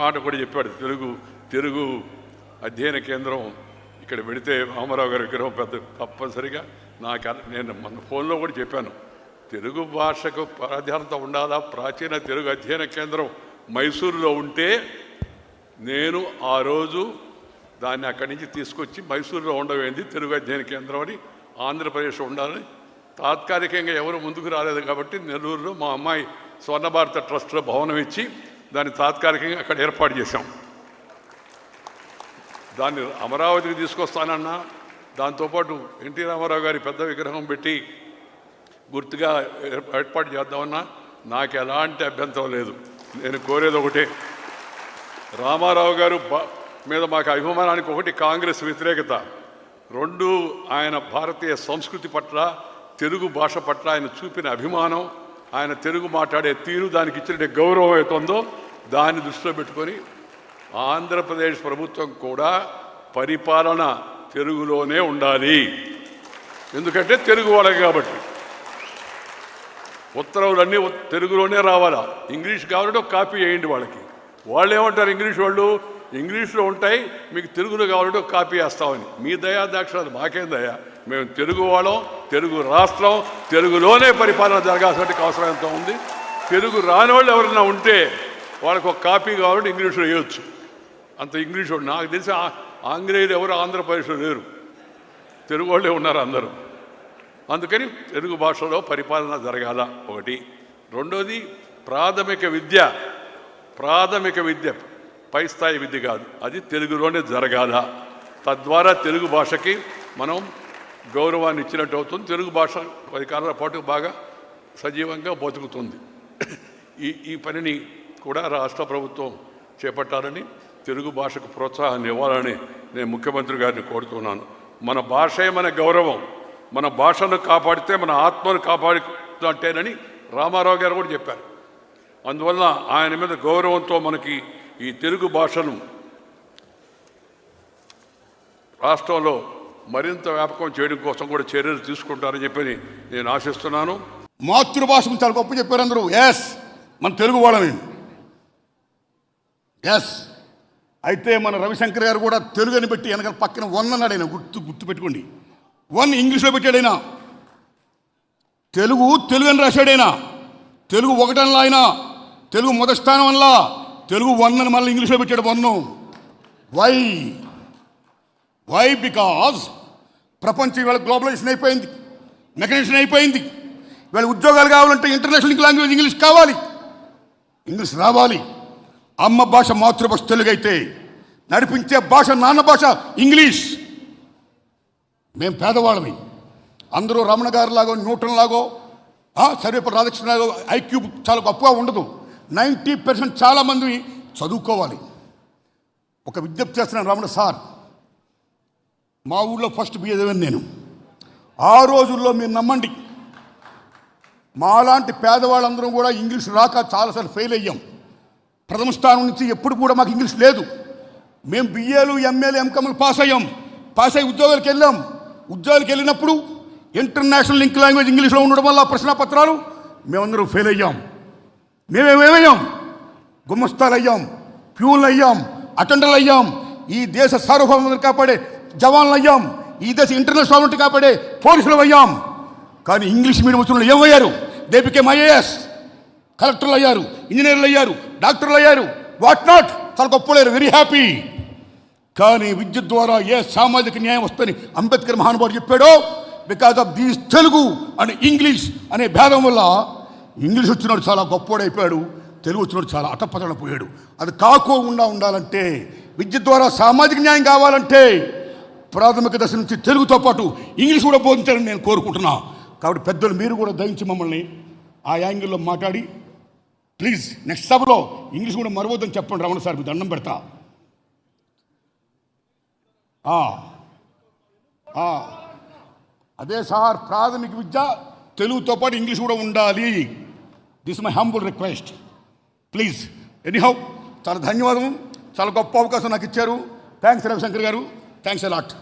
మాట కూడా చెప్పాడు. తెలుగు తెలుగు అధ్యయన కేంద్రం ఇక్కడ పెడితే రామారావు గారి విగ్రహం పెద్ద తప్పనిసరిగా నాకు నేను మన ఫోన్లో కూడా చెప్పాను. తెలుగు భాషకు ప్రాధాన్యత ఉండాలా? ప్రాచీన తెలుగు అధ్యయన కేంద్రం మైసూరులో ఉంటే నేను ఆ రోజు దాన్ని అక్కడి నుంచి తీసుకొచ్చి మైసూరులో ఉండవేంది తెలుగు అధ్యయన కేంద్రం అని ఆంధ్రప్రదేశ్ ఉండాలని తాత్కాలికంగా ఎవరు ముందుకు రాలేదు కాబట్టి నెల్లూరులో మా అమ్మాయి స్వర్ణ భారత ట్రస్ట్లో భవనం ఇచ్చి దాన్ని తాత్కాలికంగా అక్కడ ఏర్పాటు చేశాం. దాన్ని అమరావతికి తీసుకొస్తానన్నా దాంతోపాటు ఎన్టీ రామారావు గారి పెద్ద విగ్రహం పెట్టి గుర్తుగా ఏర్పాటు చేద్దామన్నా నాకు ఎలాంటి అభ్యంతరం లేదు. నేను కోరేది ఒకటే రామారావు గారు మీద మాకు అభిమానానికి ఒకటి కాంగ్రెస్ వ్యతిరేకత. రెండు ఆయన భారతీయ సంస్కృతి పట్ల తెలుగు భాష పట్ల ఆయన చూపిన అభిమానం ఆయన తెలుగు మాట్లాడే తీరు దానికి ఇచ్చిన గౌరవం అవుతుందో దాన్ని దృష్టిలో పెట్టుకొని ఆంధ్రప్రదేశ్ ప్రభుత్వం కూడా పరిపాలన తెలుగులోనే ఉండాలి. ఎందుకంటే తెలుగు వాళ్ళకి కాబట్టి. ఉత్తర్వులన్నీ తెలుగులోనే రావాలా. ఇంగ్లీష్ కావాలంటే ఒక కాపీ వేయండి వాళ్ళకి. వాళ్ళు ఏమంటారు ఇంగ్లీష్ వాళ్ళు? ఇంగ్లీష్లో ఉంటాయి మీకు తెలుగులో కావాలంటే ఒక కాపీ వేస్తామని. మీ దయా దాక్షరాలు మాకేం దయా? మేము తెలుగు వాళ్ళం తెలుగు రాష్ట్రం తెలుగులోనే పరిపాలన జరగాల్సిన అవసరం ఎంత ఉంది. తెలుగు రాని వాళ్ళు ఎవరైనా ఉంటే వాళ్ళకి ఒక కాపీ కావాలంటే ఇంగ్లీష్లో వేయొచ్చు. అంత ఇంగ్లీష్ నాకు తెలిసి ఆంగ్లేయులు ఎవరు ఆంధ్రప్రదేశ్లో లేరు. తెలుగు వాళ్ళే ఉన్నారు అందరూ. అందుకని తెలుగు భాషలో పరిపాలన జరగాల ఒకటి. రెండోది ప్రాథమిక విద్య. ప్రాథమిక విద్య పై స్థాయి విద్య కాదు. అది తెలుగులోనే జరగాల. తద్వారా తెలుగు భాషకి మనం గౌరవాన్ని ఇచ్చినట్టు అవుతుంది. తెలుగు భాష పది కాలాల పాటు బాగా సజీవంగా బతుకుతుంది. ఈ ఈ పనిని కూడా రాష్ట్ర ప్రభుత్వం చేపట్టాలని తెలుగు భాషకు ప్రోత్సాహాన్ని ఇవ్వాలని నేను ముఖ్యమంత్రి గారిని కోరుతున్నాను. మన భాషే మన గౌరవం. మన భాషను కాపాడితే మన ఆత్మను కాపాడుతుంటేనని రామారావు గారు కూడా చెప్పారు. అందువల్ల ఆయన మీద గౌరవంతో మనకి ఈ తెలుగు భాషను రాష్ట్రంలో మరింత వ్యాపకం చేయడం కోసం కూడా చర్యలు తీసుకుంటారని చెప్పి నేను ఆశిస్తున్నాను. మాతృభాష చాలా గొప్ప చెప్పారు అందరూ. ఎస్ మన తెలుగు వాళ్ళమే ఎస్ అయితే మన రవిశంకర్ గారు కూడా తెలుగు అని పెట్టి వెనకాల పక్కన వన్ అన్నాడు ఆయన. గుర్తు గుర్తు పెట్టుకోండి వన్ ఇంగ్లీష్లో పెట్టాడైనా తెలుగు తెలుగు అని రాశాడైనా తెలుగు ఒకటనలా ఆయన. తెలుగు మొదటి స్థానం అనలా. తెలుగు వన్ అని మళ్ళీ ఇంగ్లీష్లో పెట్టాడు వన్ వై వై బికాజ్ ప్రపంచం ఇవాళ గ్లోబలైజేషన్ అయిపోయింది. మెకనైజేషన్ అయిపోయింది. ఇవాళ ఉద్యోగాలు కావాలంటే ఇంటర్నేషనల్ లాంగ్వేజ్ ఇంగ్లీష్ కావాలి. ఇంగ్లీష్ రావాలి. అమ్మ భాష మాతృభాష తెలుగైతే నడిపించే భాష నాన్న భాష ఇంగ్లీష్. మేము పేదవాళ్ళమి. అందరూ రమణ గారు లాగో న్యూటన్ లాగో సర్వేపల్లి రాధాకృష్ణ లాగో ఐక్యూ చాలా గొప్పగా ఉండదు. నైంటీ పర్సెంట్ చాలామంది చదువుకోవాలి. ఒక విజ్ఞప్తి చేస్తున్నాను రమణ సార్. మా ఊళ్ళో ఫస్ట్ బిఏ నేను. ఆ రోజుల్లో మీరు నమ్మండి. మాలాంటి పేదవాళ్ళందరం కూడా ఇంగ్లీష్ రాక చాలాసార్లు ఫెయిల్ అయ్యాం. ప్రథమ స్థానం నుంచి ఎప్పుడు కూడా మాకు ఇంగ్లీష్ లేదు. మేము బిఏలు ఎంఏలు ఎంకమ్లు పాస్ అయ్యాం. పాస్ అయ్యి ఉద్యోగాలకు వెళ్ళాం. ఉద్యోగాలకు వెళ్ళినప్పుడు ఇంటర్నేషనల్ లింక్ లాంగ్వేజ్ ఇంగ్లీష్లో ఉండడం వల్ల ప్రశ్నపత్రాలు మేమందరం ఫెయిల్ అయ్యాం. మేమేమేమయ్యాం గుమ్మస్తాలు అయ్యాం ప్యూన్లు అయ్యాం అటెండర్లు అయ్యాం. ఈ దేశ సార్వభౌమతను కాపాడే జవాన్లు అయ్యాం ఈ దేశ ఇంటర్నల్ సాల్వెంట్ కాపాడే పోలీసులు అయ్యాం కానీ ఇంగ్లీష్ మీడియం వచ్చిన ఏమయ్యారు? దే బికేమ్ ఐఏఎస్ కలెక్టర్లు అయ్యారు ఇంజనీర్లు అయ్యారు డాక్టర్లు అయ్యారు వాట్ నాట్ చాలా గొప్పలేరు వెరీ హ్యాపీ కానీ విద్యుత్ ద్వారా ఏ సామాజిక న్యాయం వస్తుందని అంబేద్కర్ మహానుభావుడు చెప్పాడో because of these Telugu and English అనే భేదం వల్ల ఇంగ్లీష్ వచ్చినాడు చాలా గొప్పోడైపోయాడు తెలుగు వచ్చినాడు చాలా అటపతన పోయాడు. అది కాకోకుండా ఉండాలంటే విద్యుత్ ద్వారా సామాజిక న్యాయం కావాలంటే ప్రాథమిక దశ నుంచి తెలుగుతో పాటు ఇంగ్లీష్ కూడా బోధించాలని నేను కోరుకుంటున్నాను కాబట్టి పెద్దలు మీరు కూడా దయించి మమ్మల్ని ఆ యాంగిల్లో మాట్లాడి ప్లీజ్ నెక్స్ట్ సభలో ఇంగ్లీష్ కూడా మరవద్దని చెప్పండి రమణ సార్ మీ దండం పెడతా. అదే సార్ ప్రాథమిక విద్య తెలుగుతో పాటు ఇంగ్లీష్ కూడా ఉండాలి. This my humble request please anyhow చాలా ధన్యవాదం చాలా గొప్ప అవకాశం నాకు ఇచ్చారు. థ్యాంక్స్ రవిశంకర్ గారు. Thanks allot